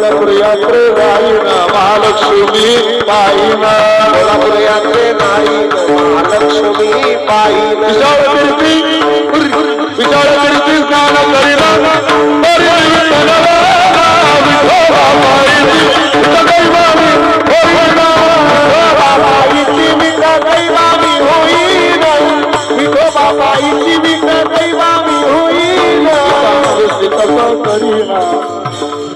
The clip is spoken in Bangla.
কোলাপুর যাত্রে যাই না মহালক্ষ্মী পাই না কোলাপুর যাত্রে নাই মহালক্ষ্মী পাই না বিশাল কীর্তি বিশাল কীর্তি স্নান করি না Yeah.